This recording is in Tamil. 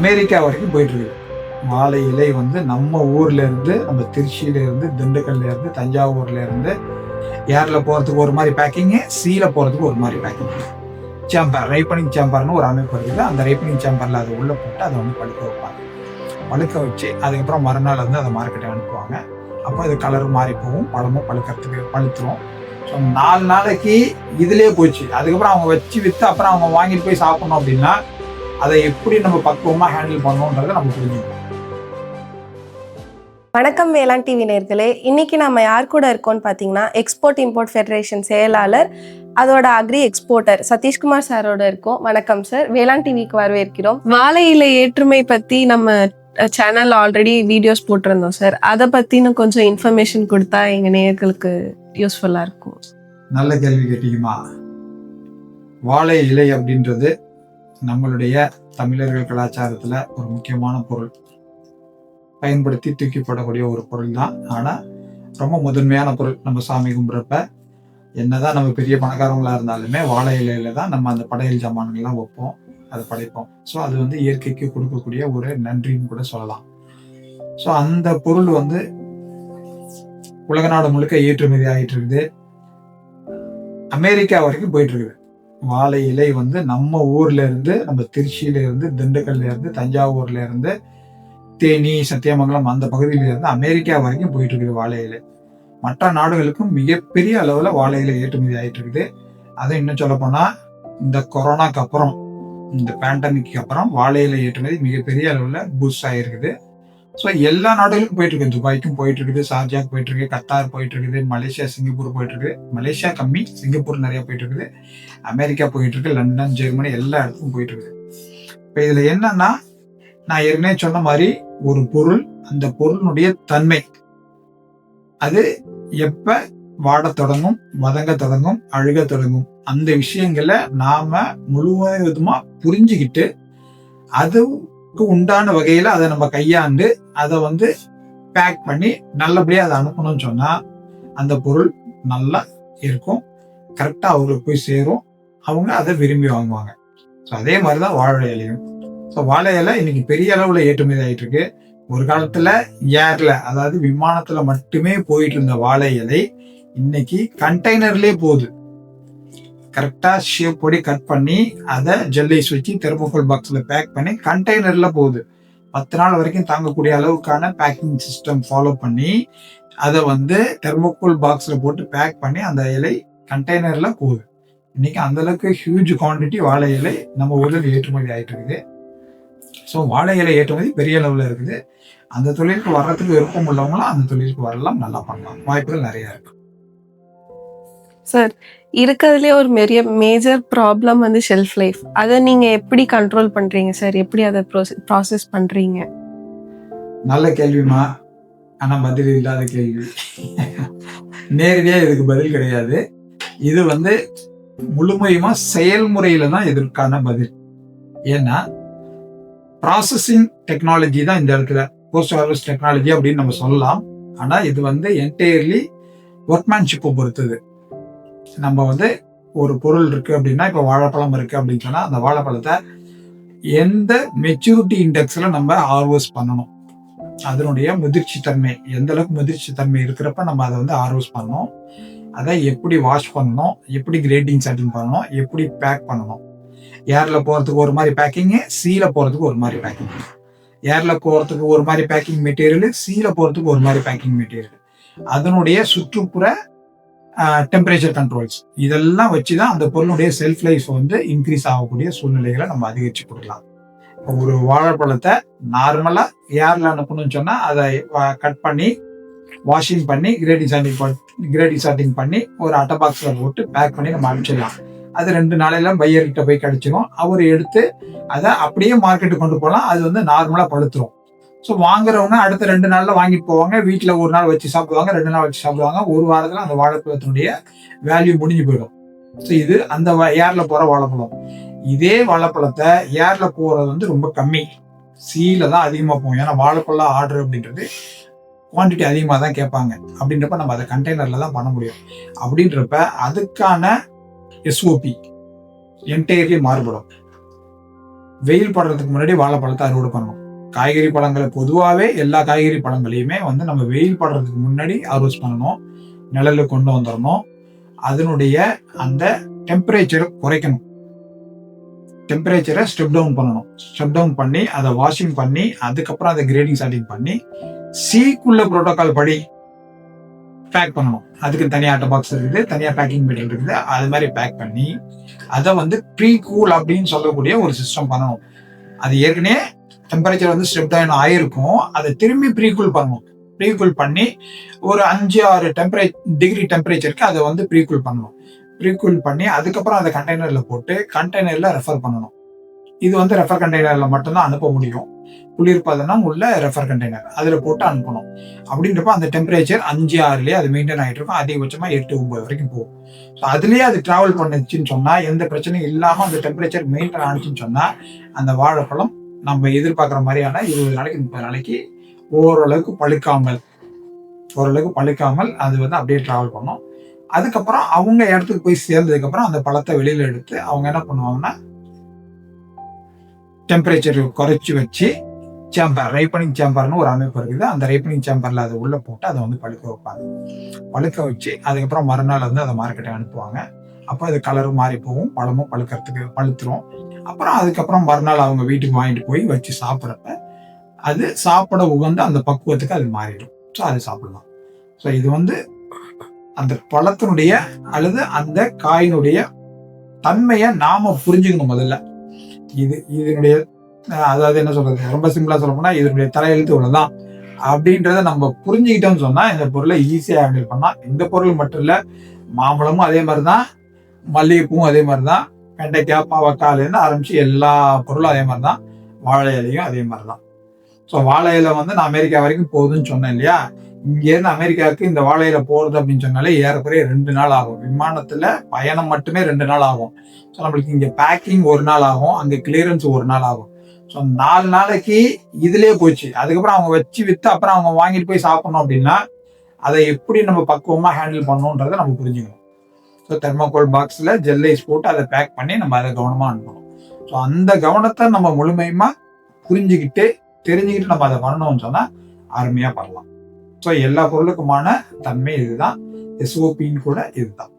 அமெரிக்கா வரைக்கும் போயிட்டு இருக்குது வாழை இலை வந்து நம்ம ஊர்ல இருந்து நம்ம திருச்சியில இருந்து திண்டுக்கல்ல இருந்து தஞ்சாவூர்ல இருந்து ஏர்ல போறதுக்கு ஒரு மாதிரி பேக்கிங்கு சீல போறதுக்கு ஒரு மாதிரி பேக்கிங் சேம்பர் ரைப்பனிங் சேம்பர்னு ஒரு அமைப்பு இருக்குது. அந்த ரைப்பனிங் சேம்பர்ல அதை உள்ள போட்டு அதை வந்து பழுக்க வைப்பாங்க. பழுக்க வச்சு அதுக்கப்புறம் மறுநாள் வந்து அதை மார்க்கெட்டை அனுப்புவாங்க. அப்போ அது கலர் மாறி போகும். பழமும் பழுக்கிறதுக்கு பழுத்துரும். ஸோ நாலு நாளைக்கு இதுலேயே போச்சு. அதுக்கப்புறம் அவங்க வச்சு விற்று அப்புறம் அவங்க வாங்கிட்டு போய் சாப்பிடணும் அப்படின்னா அதை எப்படி நம்ம பக்குவமாக ஹேண்டில் பண்ணணுன்றதை நம்ம புரிஞ்சுக்கணும். வணக்கம் வேளாண் டிவி நேர்களே இன்னைக்கு நம்ம யார் கூட இருக்கோம்னு பார்த்தீங்கன்னா எக்ஸ்போர்ட் இம்போர்ட் ஃபெடரேஷன் செயலாளர் அதோட அக்ரி எக்ஸ்போர்ட்டர் சதீஷ்குமார் சாரோட இருக்கோம். வணக்கம் சார் வேளாண் டிவிக்கு வரவேற்கிறோம். வாழை இலை ஏற்றுமை பத்தி நம்ம சேனல் ஆல்ரெடி வீடியோஸ் போட்டிருந்தோம் சார் அதை பத்தின கொஞ்சம் இன்ஃபர்மேஷன் கொடுத்தா எங்க நேயர்களுக்கு யூஸ்ஃபுல்லா இருக்கும். நல்ல கேள்வி கேட்டீங்கம்மா. வாழை இலை அப்படின்றது நம்மளுடைய தமிழர்கள் கலாச்சாரத்தில் ஒரு முக்கியமான பொருள். பயன்படுத்தி தூக்கி போடக்கூடிய ஒரு பொருள் தான் ஆனால் ரொம்ப முதன்மையான பொருள் நம்ம சாமி கும்பிட்றப்ப என்னதான் நம்ம பெரிய பணக்காரங்களாக இருந்தாலுமே வாழை இலையில தான் நம்ம அந்த படையல் ஜாமான்கள்லாம் வைப்போம் அதை படைப்போம். ஸோ அது வந்து இயற்கைக்கு கொடுக்கக்கூடிய ஒரு நன்றின்னு கூட சொல்லலாம். ஸோ அந்த பொருள் வந்து உலக நாடு முழுக்க ஏற்றுமதி ஆகிட்டு இருக்குது. அமெரிக்கா வரைக்கும் போயிட்டு இருக்குது. வாழை இலை வந்து நம்ம ஊர்ல இருந்து நம்ம திருச்சியில இருந்து திண்டுக்கல்ல இருந்து தஞ்சாவூர்ல இருந்து தேனி சத்தியமங்கலம் அந்த பகுதியில இருந்து அமெரிக்கா வரைக்கும் போயிட்டு இருக்குது வாழை இலை. மற்ற நாடுகளுக்கும் மிகப்பெரிய அளவுல வாழை இலை ஏற்றுமதி ஆயிட்டு இருக்குது. அதை இன்னும் சொல்ல போனா இந்த கொரோனாக்கு அப்புறம் இந்த பேண்டமிக்கு அப்புறம் வாழை இலை ஏற்றுமதி மிகப்பெரிய அளவுல பூஸ்ட் ஆயிருக்குது. ஸோ எல்லா நாடுகளுக்கும் போயிட்டு இருக்கு துபாய்க்கும் போயிட்டு இருக்குது ஷார்ஜாக்கு போயிட்டு இருக்கு கத்தார் போயிட்டு இருக்குது மலேசியா சிங்கப்பூர் போயிட்டு இருக்கு மலேசியா கம்மி சிங்கப்பூர் நிறைய போயிட்டு இருக்குது அமெரிக்கா போயிட்டு இருக்கு லண்டன் ஜெர்மனி எல்லா இடத்துக்கும் போயிட்டு இருக்குது இப்போ இதுல என்னன்னா நான் ஏற்கனவே சொன்ன மாதிரி ஒரு பொருள் அந்த பொருளுடைய தன்மை. அது எப்ப வாட தொடங்கும் வதங்க தொடங்கும் அழுக தொடங்கும். அந்த விஷயங்களை நாம முழுவதுமா புரிஞ்சுக்கிட்டு அது உண்டான வகையில அதை நம்ம கையாண்டு அதை வந்து பேக் பண்ணி நல்லபடியா அதை அனுப்பணும்னு சொன்னா அந்த பொருள் நல்லா இருக்கும். கரெக்டா அவங்களுக்கு போய் சேரும். அவங்க அதை விரும்பி வாங்குவாங்க. ஸோ அதே மாதிரி தான் வாழை இலையும். ஸோ வாழை இலை இன்னைக்கு பெரிய அளவில் ஏற்றுமதி ஆயிட்டு இருக்கு ஒரு காலத்துல ஏர்ல அதாவது விமானத்துல மட்டுமே போயிட்டு இருந்த வாழை இலை இன்னைக்கு கண்டெய்னர்லேயே போகுது. கரெக்டா ஷேப் பொடி கட் பண்ணி அதை ஜெல்லைஸ் வச்சு தெர்மோகோல் பாக்ஸ்ல பேக் பண்ணி கண்டெய்னர்ல போகுது. பத்து நாள் வரைக்கும் தாங்கக்கூடிய அளவுக்கான பேக்கிங் சிஸ்டம் ஃபாலோ பண்ணி அதை வந்து தெர்மோகோல் பாக்ஸ்ல போட்டு பேக் பண்ணி அந்த இலை கண்டெய்னர்ல போகுது. இன்னைக்கு அந்தளவுக்கு ஹியூஜ் குவாண்டிட்டி வாழை இலை நம்ம ஊரில் ஏற்றுமதி ஆகிட்டு இருக்குது. ஸோ வாழை இலை ஏற்றுமதி பெரிய அளவில் இருக்குது. அந்த தொழிலுக்கு வர்றதுக்கு விருப்பம் உள்ளவங்களும் அந்த தொழிலுக்கு வரலாம் நல்லா பண்ணலாம். வாய்ப்புகள் நிறையா இருக்கு. சார் இருக்கிறதுலே ஒரு மெரிய மேஜர் ப்ராப்ளம் வந்து ஷெல்ஃப் லைஃப் அதை நீங்கள் எப்படி கண்ட்ரோல் பண்ணுறீங்க சார்? எப்படி அதை ப்ராசஸ் பண்ணுறீங்க நல்ல கேள்விமா ஆனால் பதில் இல்லாத கேள்வி. நேரடியாக இதுக்கு பதில் கிடையாது. இது வந்து முழுமையுமா செயல்முறையில தான் இதற்கான பதில். ஏன்னா ப்ராசஸிங் டெக்னாலஜி தான் இந்த இடத்துல. போஸ்ட் ஹார்வெஸ்ட் டெக்னாலஜி அப்படின்னு நம்ம சொல்லலாம். ஆனால் இது வந்து என்டையர்லி ஒர்க்மேன்ஷிப்பை பொறுத்தது. நம்ம வந்து ஒரு பொருள் இருக்கு அப்படின்னா இப்போ வாழைப்பழம் இருக்கு அப்படின்னு சொன்னால் அந்த வாழைப்பழத்தை எந்த மெச்சூரிட்டி இண்டெக்ஸில் நம்ம ஹார்வெஸ்ட் பண்ணணும்? அதனுடைய முதிர்ச்சி தன்மை எந்த அளவுக்கு முதிர்ச்சி தன்மை இருக்கிறப்ப நம்ம அதை வந்து ஹார்வெஸ்ட் பண்ணணும்? அதை எப்படி வாஷ் பண்ணணும்? எப்படி கிரேடிங் செட்டிங் பண்ணணும்? எப்படி பேக் பண்ணணும்? ஏரில் போகிறதுக்கு ஒரு மாதிரி பேக்கிங்கு சீல போகிறதுக்கு ஒரு மாதிரி பேக்கிங் ஏரில் போகிறதுக்கு ஒரு மாதிரி பேக்கிங் மெட்டீரியல் சீல போகிறதுக்கு ஒரு மாதிரி பேக்கிங் மெட்டீரியல் அதனுடைய சுற்றுப்புற டெம்பரேச்சர் கண்ட்ரோல்ஸ் இதெல்லாம் வச்சு தான் அந்த பொருளுடைய செல்ஃப் லைஃப் வந்து இன்க்ரீஸ் ஆகக்கூடிய சூழ்நிலைகளை நம்ம அதிகரிச்சு கொடுக்கலாம். ஒரு வாழைப்பழத்தை நார்மலாக ஏரில் அனுப்பணும்னு சொன்னால் அதை கட் பண்ணி வாஷிங் பண்ணி கிரேடிங் சாண்டிங் கிரேடிங் சாண்டிங் பண்ணி ஒரு அட்டை பாக்ஸில் போட்டு பேக் பண்ணி நம்ம அனுப்பிச்சிடலாம். அது ரெண்டு நாளையில பையர்கிட்ட போய் கிடைச்சிரும். அவர் எடுத்து அதை அப்படியே மார்க்கெட்டுக்கு கொண்டு போகலாம் அது வந்து நார்மலாக பழுத்துரும். ஸோ வாங்குறவங்க அடுத்த ரெண்டு நாளில் வாங்கிட்டு போவாங்க. வீட்டில் ஒரு நாள் வச்சு சாப்பிடுவாங்க ரெண்டு நாள் வச்சு சாப்பிடுவாங்க. ஒரு வாரத்தில் அந்த வாழைப்பழத்தினுடைய வேல்யூ முடிஞ்சு போயிடும். ஸோ இது அந்த ஏரில் போகிற வாழைப்பழம். இதே வாழைப்பழத்தை ஏரில் போகிறது வந்து ரொம்ப கம்மி. சீல தான் அதிகமாக போகும். ஏன்னா வாழைப்பழம் ஆர்டர் அப்படின்றது குவான்டிட்டி அதிகமாக தான் கேட்பாங்க. அப்படின்றப்ப நம்ம அதை கண்டெய்னரில் தான் பண்ண முடியும். அப்படின்றப்ப அதுக்கான எஸ்ஓபி என்டையர்லி மாறுபடும். வெயில் படுறதுக்கு முன்னாடி வாழைப்பழத்தை அறுவடை பண்ணணும். காய்கறி பழங்களை பொதுவாகவே எல்லா காய்கறி பழங்களையுமே வந்து நம்ம வெயில் படுறதுக்கு முன்னாடி அறுவடை பண்ணணும். நிழலில் கொண்டு வந்துடணும் அதனுடைய அந்த டெம்பரேச்சரை குறைக்கணும். டெம்பரேச்சரை ஸ்டெப் டவுன் பண்ணணும். ஸ்டெப் டவுன் பண்ணி அதை வாஷிங் பண்ணி அதுக்கப்புறம் அதை கிரேடிங் ஸ்டார்டிங் பண்ணி சீக்குள்ள புரோட்டோகால் படி பேக் பண்ணணும். அதுக்கு தனியாக ஆட்டோ பாக்ஸ் இருக்குது தனியாக பேக்கிங் மெட்டீரியல் இருக்குது அது மாதிரி பேக் பண்ணி அதை வந்து ப்ரீ கூல் அப்படின்னு சொல்லக்கூடிய ஒரு சிஸ்டம் பண்ணணும். அது ஏற்கனவே டெம்பரேச்சர் வந்து ஸ்டெப் டவுன் ஆயிருக்கும். அதை திரும்பி ப்ரீகூல் பண்ணணும் ப்ரீ பண்ணி ஒரு அஞ்சு ஆறு டெம்பரே டிகிரி டெம்பரேச்சருக்கு அதை வந்து ப்ரீகூல் பண்ணணும் ப்ரீகூல் பண்ணி அதுக்கப்புறம் அதை கண்டெய்னரில் போட்டு கண்டெய்னரில் ரெஃபர் பண்ணணும். இது வந்து ரெஃபர் கண்டெய்னரில் மட்டும்தான் அனுப்ப முடியும். குளிர்பதனம் உள்ள ரெஃபர் கண்டெய்னர் அதில் போட்டு அனுப்பணும். அப்படின்றப்ப அந்த டெம்பரேச்சர் அஞ்சு ஆறுலேயே அது மெயின்டைன் ஆகிட்டு இருக்கும். அதிகபட்சமாக எட்டு ஒம்பது வரைக்கும் போகும். ஸோ அதுலேயே அது ட்ராவல் பண்ணுச்சுன்னு சொன்னால் எந்த பிரச்சனையும் இல்லாமல் அந்த டெம்பரேச்சர் மெயின்டைன் ஆனிச்சுன்னு சொன்னால் அந்த வாழைப்பழம் நம்ம எதிர்பார்க்குற மாதிரியான இருபது நாளைக்கு முப்பது நாளைக்கு ஓரளவுக்கு பழுக்காமல் ஓரளவுக்கு பழுக்காமல் அது வந்து அப்படியே ட்ராவல் பண்ணும். அதுக்கப்புறம் அவங்க இடத்துக்கு போய் சேர்ந்ததுக்கப்புறம் அந்த பழத்தை வெளியில் எடுத்து அவங்க என்ன பண்ணுவாங்கன்னா டெம்பரேச்சர் குறைச்சி வச்சு சேம்பர் ரைப்பனிங் சேம்பர்னு ஒரு அமைப்பு இருக்குது. அந்த ரைப்பனிங் சேம்பரில் அதை உள்ளே போட்டு அதை வந்து பழுக்க வைப்பாங்க. பழுக்க வச்சு அதுக்கப்புறம் மறுநாள் வந்து அதை மார்க்கெட்டை அனுப்புவாங்க. அப்போ அது கலரும் மாறி போகும். பழமும் பழுக்கிறதுக்கு பழுத்துரும். அப்புறம் அதுக்கப்புறம் மறுநாள் அவங்க வீட்டுக்கு வாங்கிட்டு போய் வச்சு சாப்பிட்றப்ப அது சாப்பிட உகந்த அந்த பக்குவத்துக்கு அது மாறிடும். ஸோ அது சாப்பிடலாம். ஸோ இது வந்து அந்த பழத்தினுடைய அல்லது அந்த காயினுடைய தன்மையை நாம புரிஞ்சுக்கணும் முதல்ல. இது இதனுடைய அதாவது என்ன சொல்றது? ரொம்ப சிம்பிளா சொல்ல போனா இதனுடைய தலையெழுத்து இவ்வளவுதான். அப்படின்றத நம்ம புரிஞ்சுக்கிட்டோம்னு சொன்னா இந்த பொருளை ஈஸியாக ஹேண்டில் பண்ணலாம். இந்த பொருள் மட்டும் இல்ல மாம்பழமும் அதே மாதிரி தான் மல்லிகைப்பூவும் அதே மாதிரி தான் வெண்டைக்காய் பாவக்காயிலேருந்து ஆரம்பிச்சு எல்லா பொருளும் அதே மாதிரி தான் வாழை இலையும் அதே மாதிரி தான் ஸோ வாழை இலை வந்து நான் அமெரிக்கா வரைக்கும் போகுதுன்னு சொன்னேன் இல்லையா? இங்கேருந்து அமெரிக்காவுக்கு இந்த வாழை இலை போகிறது அப்படின்னு சொன்னாலே ஏறக்குறைய ரெண்டு நாள் ஆகும். விமானத்தில் பயணம் மட்டுமே ரெண்டு நாள் ஆகும். ஸோ நம்மளுக்கு இங்கே பேக்கிங் ஒரு நாள் ஆகும் அங்கே கிளியரன்ஸ் ஒரு நாள் ஆகும். ஸோ நாலு நாளைக்கு இதிலே போச்சு. அதுக்கப்புறம் அவங்க வச்சு விற்று அப்புறம் அவங்க வாங்கிட்டு போய் சாப்பிட்ணும் அப்படின்னா அதை எப்படி நம்ம பக்குவமாக ஹேண்டில் பண்ணணுன்றதை நம்ம புரிஞ்சுக்கணும். ஸோ தெர்மாகோல் பாக்ஸில் ஜெல்லைஸ் போட்டு அதை பேக் பண்ணி நம்ம அதை கவனமாக அனுப்பணும் ஸோ அந்த கவனத்தை நம்ம முழுமையுமா புரிஞ்சுக்கிட்டு தெரிஞ்சுக்கிட்டு நம்ம அதை பண்ணணும்னு சொன்னால் அருமையாக பண்ணலாம். ஸோ எல்லா பொருளுக்குமான தன்மை இதுதான். எஸ்ஓபின்னு கூட இதுதான்.